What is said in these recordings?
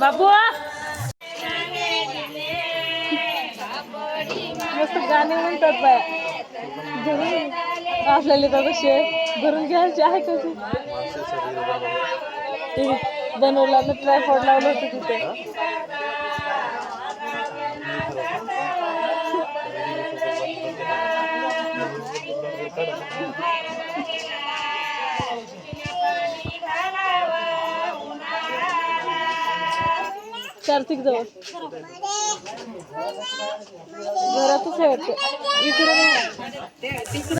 बाबू मस्त गाणे म्हणतात बाया. आपल्याला तर कसे भरून घ्यायचे आहे कशी ते? बनवला ना ट्रायफॉड लावलं होतं तिथे. कार्तिक जवळ घरातच आहे वाटतं. इकडे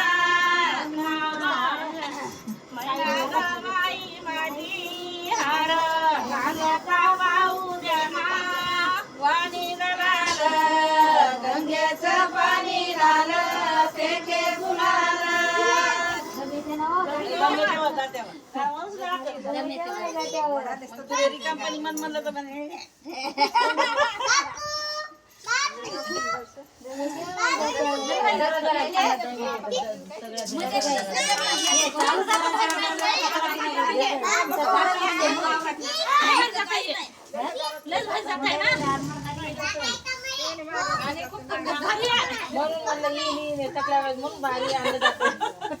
कंपनी मन म्हणलं तर म्हणून म्हणलं मी सगळ्या वेळेस म्हणून भारी आणलं जातं.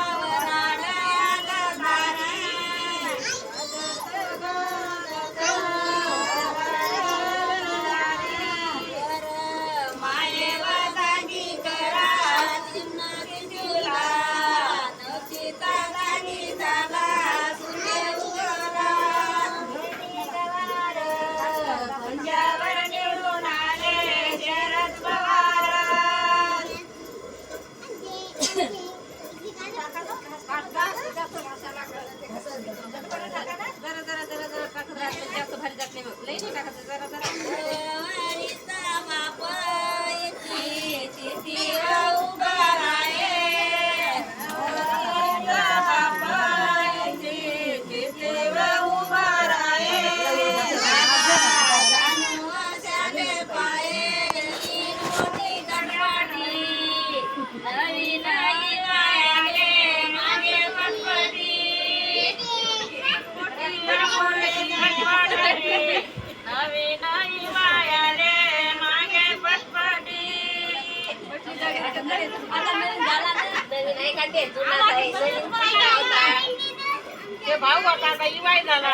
ते भाऊ होता बाई वाय झाला.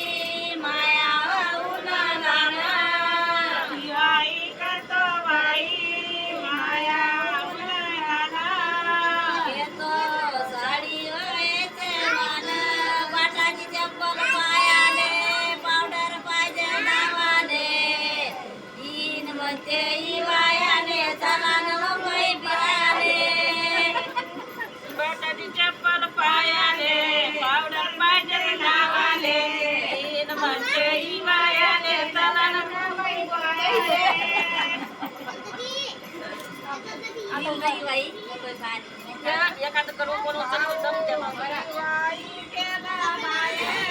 Ya, ya kata kerumun, kerumun, kerumun, kerumun, kerumun, kerumun,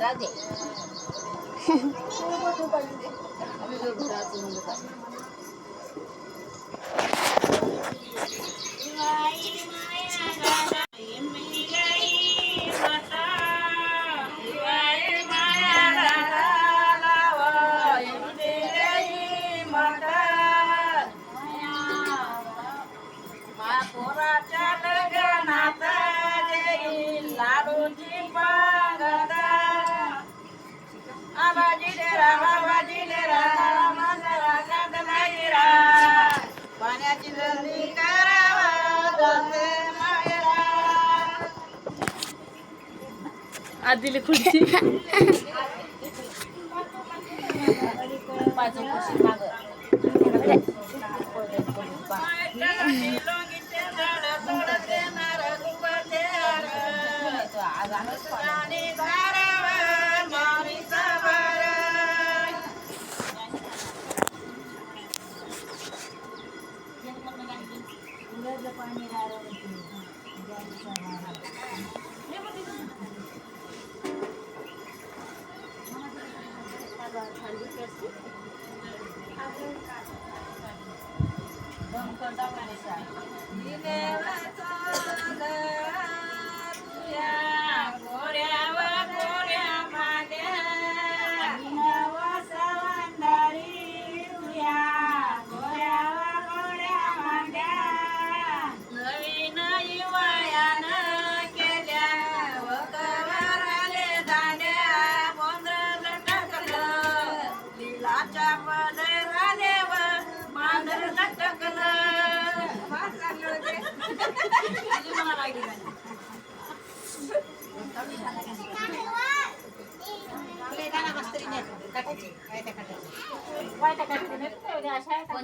पाण्याची আর দিলে খুলছি আগামী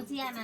Tiana.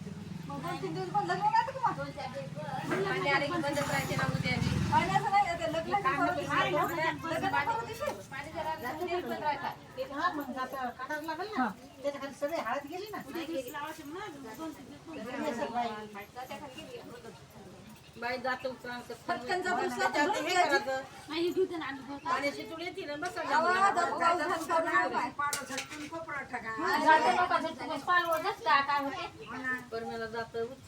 त्या मनात काहीतरी आहे बाई जातो पटकन पाण्याची तुला येते ना बसा पण मला जात उच्च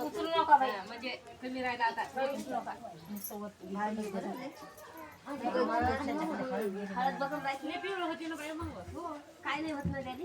उचलू नका बाई म्हणजे राहिला आता हळद बघून राहिली पिवळं होती ना बाई मग काय नाही होत ना त्याने